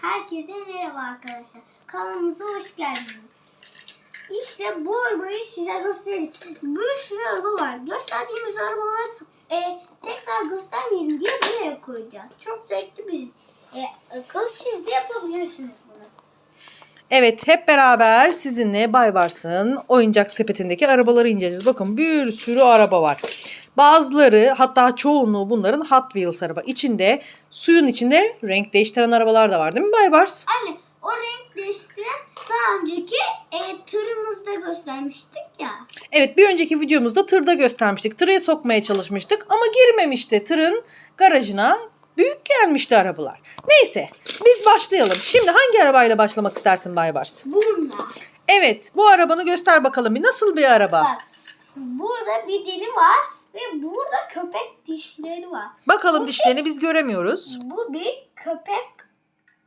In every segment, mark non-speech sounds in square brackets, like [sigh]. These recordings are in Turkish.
Herkese merhaba arkadaşlar. Kanalımıza hoş geldiniz. İşte bu arabayı size göstereyim. Bir sürü araba var. Gösterdiğimiz arabaları e, tekrar göstermeyelim diye buraya koyacağız. Çok zevkli bir e, akıl. Siz de yapabilirsiniz bunu. Evet hep beraber sizinle Baybars'ın oyuncak sepetindeki arabaları inceleyeceğiz. Bakın bir sürü araba var. Bazıları hatta çoğunluğu bunların Hot Wheels araba. İçinde suyun içinde renk değiştiren arabalar da var değil mi Baybars? Anne o renk değiştiren daha önceki e, tırımızda göstermiştik ya. Evet bir önceki videomuzda tırda göstermiştik. Tıraya sokmaya çalışmıştık ama girmemişti. Tırın garajına büyük gelmişti arabalar. Neyse biz başlayalım. Şimdi hangi arabayla başlamak istersin Baybars? Bununla. Evet bu arabanı göster bakalım bir nasıl bir araba? Bak burada bir deli var ve burada köpek dişleri var. Bakalım dişlerini biz göremiyoruz. Bu bir köpek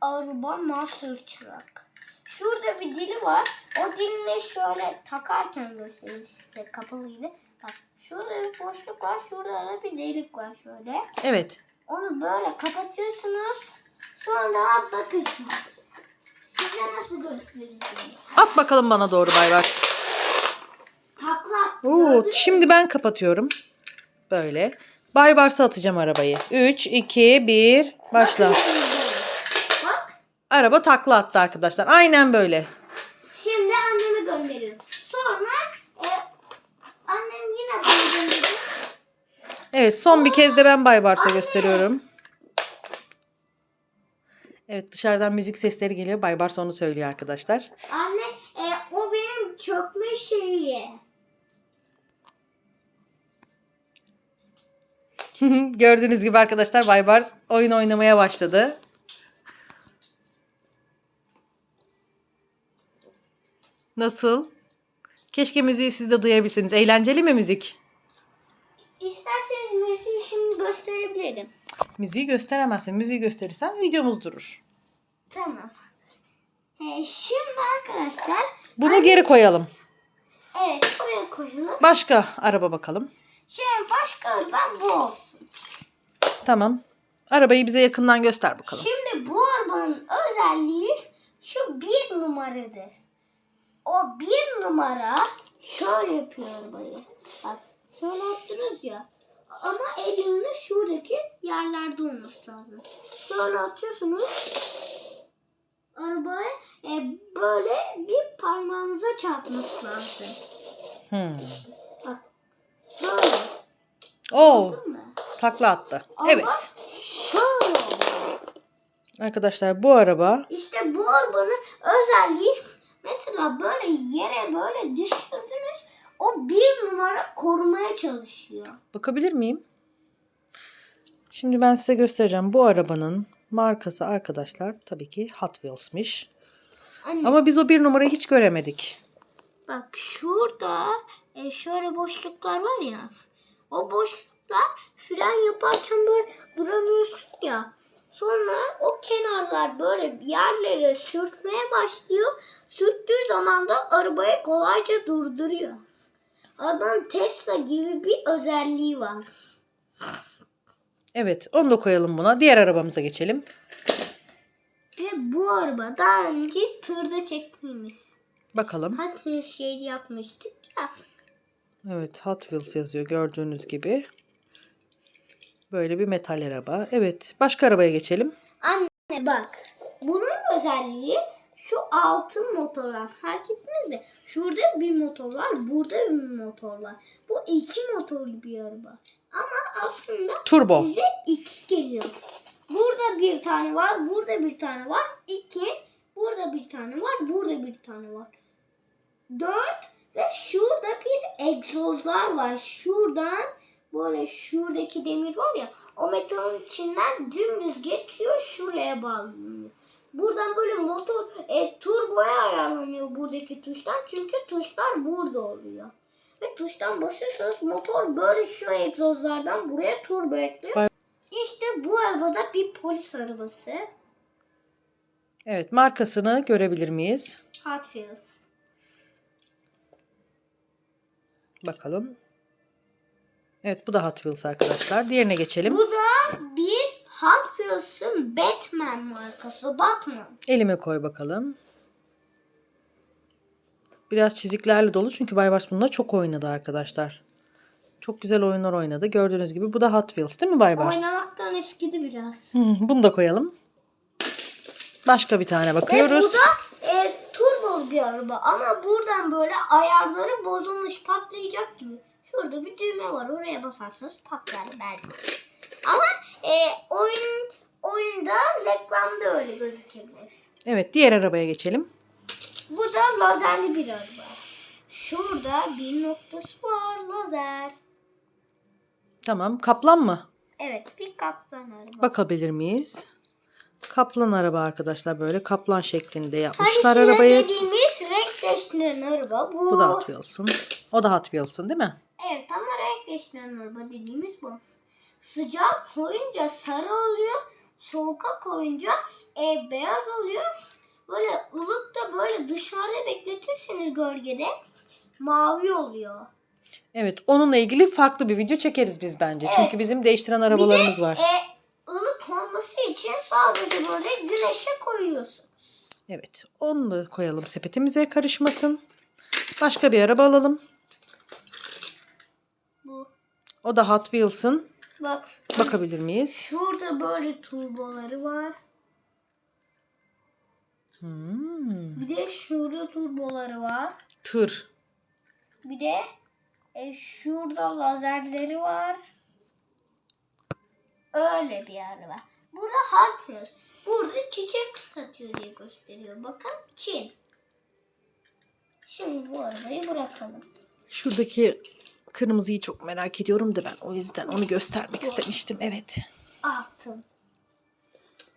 araba monster truck. Şurada bir dili var. O dilini şöyle takarken göstereyim size kapalıydı. Bak şurada bir boşluk var. Şurada da bir delik var şöyle. Evet. Onu böyle kapatıyorsunuz. Sonra şimdi. Size nasıl göstereceğim. At bakalım bana doğru Baybars. Takla. Oo, şimdi ben kapatıyorum. Böyle. Baybars'a atacağım arabayı. 3, 2, 1 başla. Araba takla attı arkadaşlar. Aynen böyle. Şimdi annemi gönderiyorum. Sonra e, annem yine bana. Evet son bir kez de ben Baybars'a gösteriyorum. Evet dışarıdan müzik sesleri geliyor. Baybars onu söylüyor arkadaşlar. Anne e, o benim çökme şeyi. [laughs] Gördüğünüz gibi arkadaşlar Baybars oyun oynamaya başladı. Nasıl? Keşke müziği siz de duyabilseniz. Eğlenceli mi müzik? İsterseniz müziği şimdi gösterebilirim. Müziği gösteremezsin. Müziği gösterirsen videomuz durur. Tamam. E, şimdi arkadaşlar Bunu geri koyalım. evet buraya koyalım. Başka araba bakalım. Şimdi başka ben bu olsun. Tamam. Arabayı bize yakından göster bakalım. Şimdi bu arabanın özelliği şu bir numaradır. O bir numara şöyle yapıyor arabayı. Bak şöyle yaptınız ya. Ama elinin şuradaki yerlerde olması lazım. Şöyle atıyorsunuz. Arabaya e, böyle bir parmağınıza çarpması lazım. Hmm. Bak böyle. Oo, Anladın mı? Takla attı. Ama Evet. Şöyle oluyor. Arkadaşlar bu araba İşte bu arabanın özelliği mesela böyle yere böyle düşürdünüz o bir numara korumaya çalışıyor. bakabilir miyim? Şimdi ben size göstereceğim. Bu arabanın markası arkadaşlar tabii ki Hot Wheels'miş. Anne, Ama biz o bir numarayı hiç göremedik. bak şurada e, şöyle boşluklar var ya. O boşluklar fren yaparken böyle duramıyorsun ya. Sonra o kenarlar böyle yerlere sürtmeye başlıyor. Sürttüğü zaman da arabayı kolayca durduruyor. Arabanın Tesla gibi bir özelliği var. Evet onu da koyalım buna. Diğer arabamıza geçelim. Ve bu araba daha önce tırda çektiğimiz. Bakalım. Hatta şey yapmıştık ya. Evet Hot Wheels yazıyor gördüğünüz gibi. Böyle bir metal araba. Evet başka arabaya geçelim. Anne bak. Bunun özelliği şu altın motorlar. Fark ettiniz mi? Şurada bir motor var. Burada bir motor var. Bu iki motorlu bir araba. Ama aslında Turbo. size iki geliyor. Burada bir tane var. Burada bir tane var. İki. Burada bir tane var. Burada bir tane var. Dört. Ve şurada bir egzozlar var. Şuradan böyle şuradaki demir var ya o metalın içinden dümdüz geçiyor şuraya bağlanıyor. Buradan böyle motor e, turboya ayarlanıyor buradaki tuştan. Çünkü tuşlar burada oluyor. Ve tuştan basıyorsanız motor böyle şu egzozlardan buraya turbo ekliyor. İşte bu arabada bir polis arabası. Evet markasını görebilir miyiz? Hot Wheels. Bakalım. Evet bu da Hot Wheels arkadaşlar. Diğerine geçelim. Bu da bir Hot Wheels'ın Batman markası. Batman. Elime koy bakalım. Biraz çiziklerle dolu çünkü Baybars bununla çok oynadı arkadaşlar. Çok güzel oyunlar oynadı. Gördüğünüz gibi bu da Hot Wheels değil mi Baybars? Oynamaktan eskidi biraz. Hı, bunu da koyalım. Başka bir tane Ve bakıyoruz. bu da e, turbo bir araba. Ama buradan böyle ayarları bozulmuş patlayacak gibi. Şurada bir düğme var. Oraya basarsanız patlar belki. Ama e, oyun oyunda reklamda öyle gözükebilir. Evet diğer arabaya geçelim. Bu da lazerli bir araba. Şurada bir noktası var lazer. Tamam kaplan mı? Evet bir kaplan araba. Bakabilir miyiz? Kaplan araba arkadaşlar böyle kaplan şeklinde Hani yapmışlar şurada arabayı. dediğimiz renk değiştiren araba bu. Bu da Hot Wheels'ın. O da Hot Wheels'ın değil mi? Evet ama renk değiştiren araba dediğimiz bu. Sıcak koyunca sarı oluyor. Soğuka koyunca e, beyaz oluyor. Böyle ılık da böyle dışarıda bekletirseniz gölgede mavi oluyor. Evet onunla ilgili farklı bir video çekeriz biz bence. Evet. Çünkü bizim değiştiren arabalarımız var. E, ılık olması için sadece böyle güneşe koyuyorsun. Evet onu da koyalım sepetimize karışmasın. Başka bir araba alalım. O da Hot Wheels'ın. Bak Bakabilir miyiz? şurada böyle turboları var. Hmm. Bir de şurada turboları var. Tır. Bir de e, şurada lazerleri var. Öyle bir araba. Burada Hot. Burada çiçek satıyor diye gösteriyor. Bakın Çin. Şimdi bu arabayı bırakalım. Şuradaki kırmızıyı çok merak ediyorum da ben o yüzden onu göstermek istemiştim. Evet. Altın.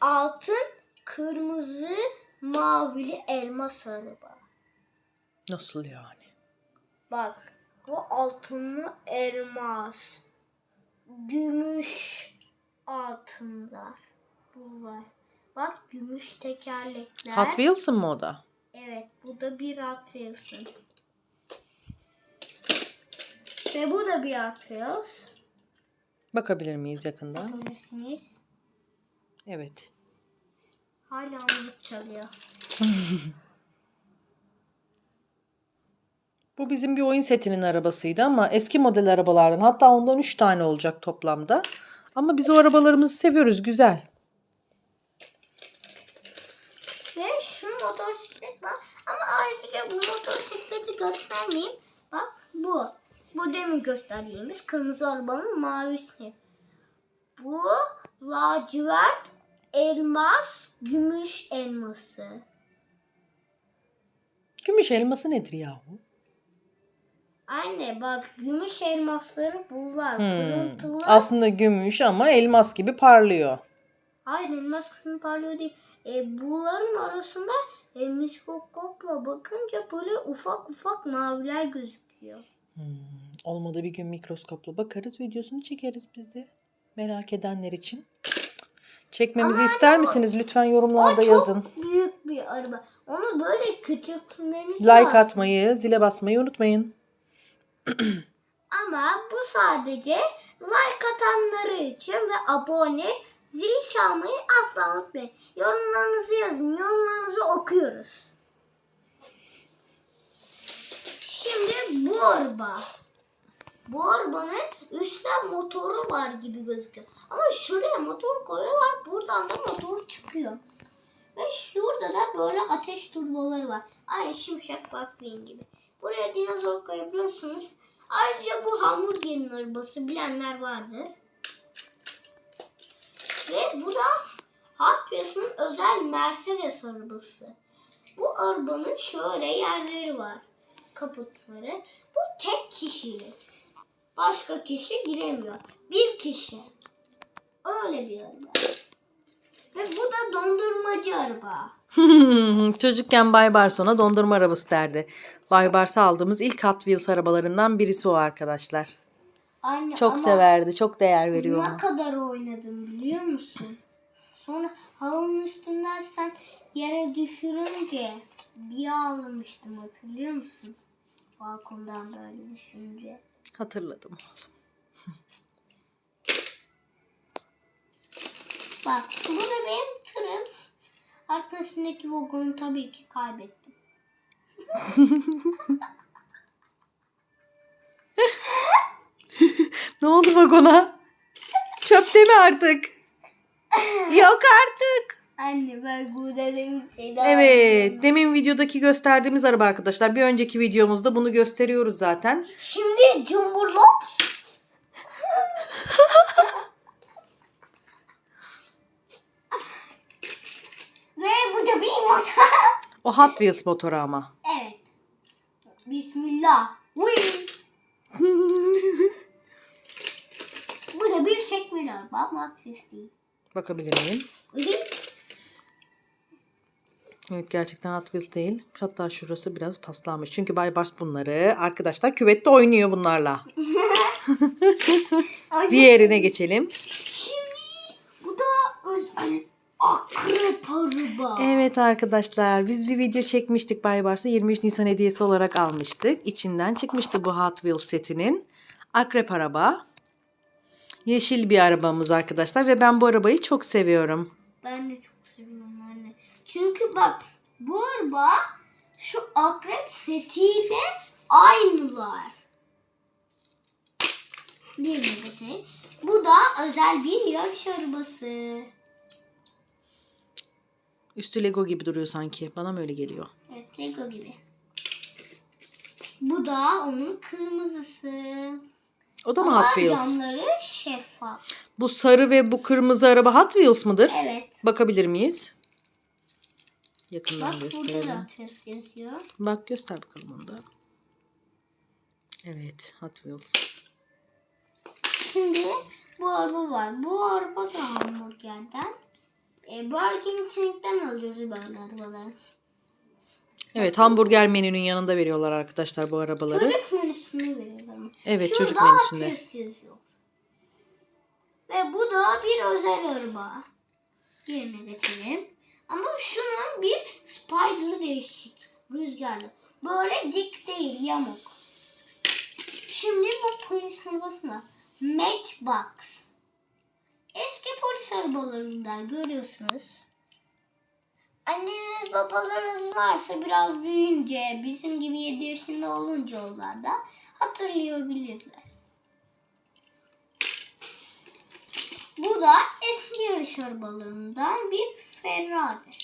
Altın, kırmızı, mavili elmas araba. Nasıl yani? Bak bu altınlı elmas. Gümüş altınlar. Bu var. Bak gümüş tekerlekler. Hot Wheels'ın mı o da? Evet bu da bir Hot Wheels'ın. Ve bu da bir Wheels. Bakabilir miyiz yakında? Bakabilirsiniz. Evet. Hala müzik çalıyor. [laughs] Bu bizim bir oyun setinin arabasıydı ama eski model arabalardan. Hatta ondan 3 tane olacak toplamda. Ama biz o arabalarımızı seviyoruz. Güzel. Ve şu motosiklet var. Ama ayrıca bu motosikleti göstermeyeyim. Bak bu. Bu demin gösterdiğimiz kırmızı arabanın mavisi. Bu lacivert elmas gümüş elması. Gümüş elması nedir yahu? Anne bak gümüş elmasları bunlar. Hmm. Pırıltılı. Aslında gümüş ama elmas gibi parlıyor. Hayır elmas kısmı parlıyor değil. E, bunların arasında e, mikroskopla bakınca böyle ufak ufak maviler gözüküyor. Hmm, Olmadı bir gün mikroskopla bakarız. Videosunu çekeriz biz de. Merak edenler için. Çekmemizi Ama ister misiniz? Lütfen yorumlarda O yazın. çok büyük bir araba. Onu böyle küçültmemiz Like lazım. atmayı, zile basmayı unutmayın. Ama bu sadece like atanları için ve abone, zil çalmayı asla unutmayın. Yorumlarınızı yazın. Yorumlarınızı okuyoruz. Şimdi bu araba. Bu arabanın üstte motoru var gibi gözüküyor. Ama şuraya motor koyuyorlar. Buradan da motor çıkıyor. Ve şurada da böyle ateş turboları var. Aynı Şimşek McQueen gibi. Buraya dinozor koyabiliyorsunuz. Ayrıca bu hamburgerin arabası bilenler vardır. Ve bu da Hot Wheels'ın özel Mercedes arabası. Bu arabanın şöyle yerleri var. Kaputları. Bu tek kişilik. Başka kişi giremiyor. Bir kişi. Öyle bir araba. Ve bu da dondurmacı araba. [laughs] Çocukken Bay Barson'a dondurma arabası derdi. Bay Bars'a aldığımız ilk Hot Wheels arabalarından birisi o arkadaşlar. Anne, Çok severdi, çok değer veriyor Ne ona. kadar oynadım biliyor musun? Sonra halının üstünden sen yere düşürünce bir ağlamıştım hatırlıyor musun? Balkondan böyle düşünce. Hatırladım. Bak bu da benim tırım. Arkasındaki vagonu tabii ki kaybettim. [laughs] Ne oldu vagona? Çöpte mi artık? [laughs] Yok artık. Anne ben seni Evet. Demin videodaki gösterdiğimiz araba arkadaşlar. Bir önceki videomuzda bunu gösteriyoruz zaten. Şimdi Cumburlops. [laughs] Ve bu da bir motor. O Hot Wheels motoru ama. evet. Bismillah. Uy. [laughs] Bu da bir çekmeli araba ama akses değil. Bakabilir miyim? Uy. Evet gerçekten Wheels değil. Hatta şurası biraz paslanmış. Çünkü Baybars bunları arkadaşlar küvette oynuyor bunlarla. [laughs] Diğerine geçelim. Şimdi bu da akrep araba. Evet arkadaşlar biz bir video çekmiştik Baybars'a 23 Nisan hediyesi olarak almıştık. İçinden çıkmıştı bu Hot Wheels setinin. Akrep araba. Yeşil bir arabamız arkadaşlar ve ben bu arabayı çok seviyorum. Ben de çok. Çünkü bak bu araba şu akrep setiyle aynılar. Bir şey. Bu da özel bir yarış arabası. Üstü Lego gibi duruyor sanki. Bana mı öyle geliyor? Evet Lego gibi. Bu da onun kırmızısı. O da mı Ama Hot Wheels? camları şeffaf. Bu sarı ve bu kırmızı araba Hot Wheels mıdır? Evet. Bakabilir miyiz? Yakından Bak burada gösterelim. da ses yazıyor. Bak göster bakalım onu da. Evet Hot Wheels. Şimdi bu araba var. Bu araba da hamburgerden. E, Burger King'den alıyoruz böyle arabaları. Evet hamburger menünün yanında veriyorlar arkadaşlar bu arabaları. Çocuk menüsünü veriyorlar. Evet Şurada çocuk menüsünde. Yazıyor. Ve bu da bir özel araba. Yerine geçelim. Ama şunun bir spider değişik. Rüzgarlı. Böyle dik değil yamuk. Şimdi bu polis arabasına Matchbox. Eski polis arabalarından görüyorsunuz. Anneniz babalarınız varsa biraz büyüyünce bizim gibi 7 yaşında olunca onlar da hatırlayabilirler. Bu da eski yarış arabalarından bir Ferrari.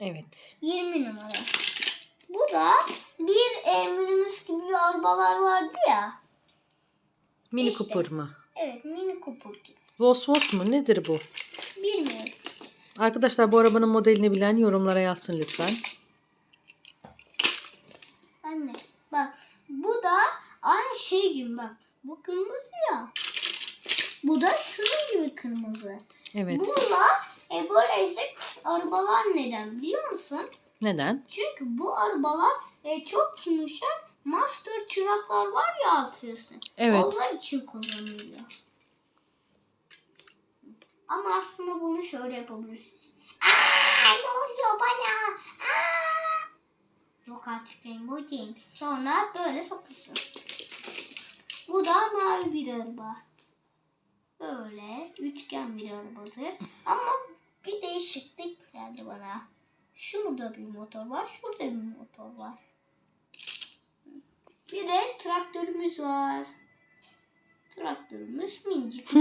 Evet. 20 numara. Bu da bir e, minibüs gibi arabalar vardı ya. Mini İşte. Cooper mı? Evet mini Cooper gibi. Vos Vos mu? Nedir bu? Bilmiyorum. Arkadaşlar bu arabanın modelini bilen yorumlara yazsın lütfen. Anne bak bu da aynı şey gibi bak. Bu kırmızı ya. Bu da şunun gibi kırmızı. Evet. Bunlar e, böyle ezik arabalar neden biliyor musun? Neden? Çünkü bu arabalar e, çok yumuşak. Master çıraklar var ya hatırlıyorsun. Evet. Onlar için kullanılıyor. Ama aslında bunu şöyle yapabilirsiniz. Aa, ne oluyor bana? Aa! Yok artık Rainbow değil. Sonra böyle sokuyorsun. Bu da mavi bir araba. Böyle üçgen bir arabadır. Ama bir değişiklik geldi bana. Şurada bir motor var, şurada bir motor var. Bir de traktörümüz var. Traktörümüz minicik. [laughs]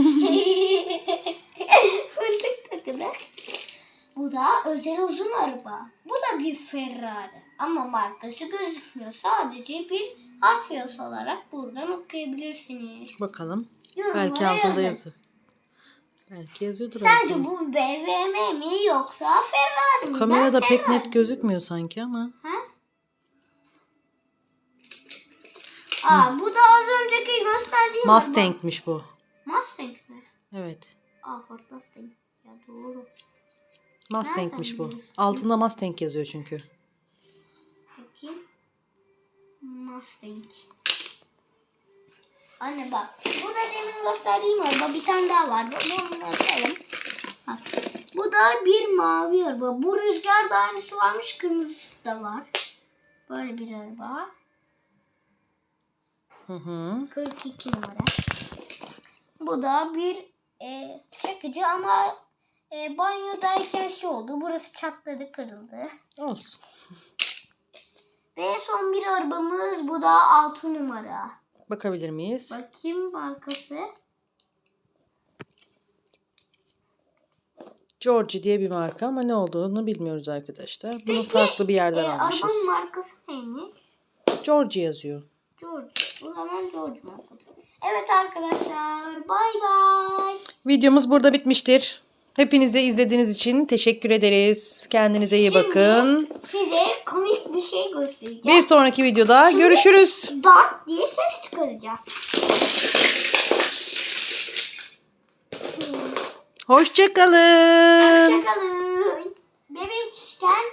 Fındık takılı. Bu da özel uzun araba. Bu da bir Ferrari. Ama markası gözükmüyor. Sadece bir Wheels olarak buradan okuyabilirsiniz. Bakalım. Yorumlara Belki altında yazın. yazı. Belki yazıyordur. Sence altında. bu BMW mi yoksa Ferrari mi? Kamerada Ben pek Ferrari net gözükmüyor sanki ama. Ha? Aa, bu da az önceki gösterdiğim araba. Mustang'miş bu. Mustang mi? Evet. Aa Ford Mustang. Ya doğru. Mustang'miş bu. biliyorsun? Altında Mustang yazıyor çünkü. Bakayım. Mustang. Anne bak. Bu da demin gösterdiğim araba. Bir tane daha vardı. Bunu göstereyim. Bak. Bu da bir mavi araba. Bu rüzgar da aynısı varmış. Kırmızısı da var. Böyle bir araba. Hı hı. 42 numara. Bu da bir e, çakıcı ama e, banyodayken şey oldu. Burası çatladı kırıldı. Olsun. Ve son bir arabamız bu da 6 numara. Bakabilir miyiz? Bakayım markası. Georgie diye bir marka ama ne olduğunu bilmiyoruz arkadaşlar. Bunu Peki, farklı bir yerden E, almışız. arabanın markası neymiş? Georgie yazıyor. George. O zaman George markası. Evet arkadaşlar. Bay bay. Videomuz burada bitmiştir. Hepinize izlediğiniz için teşekkür ederiz. Kendinize iyi Şimdi- bakın. Size komik bir şey göstereceğim. Bir sonraki videoda görüşürüz. Dart diye ses çıkaracağız. Hoşçakalın. Hoşçakalın. Bebekken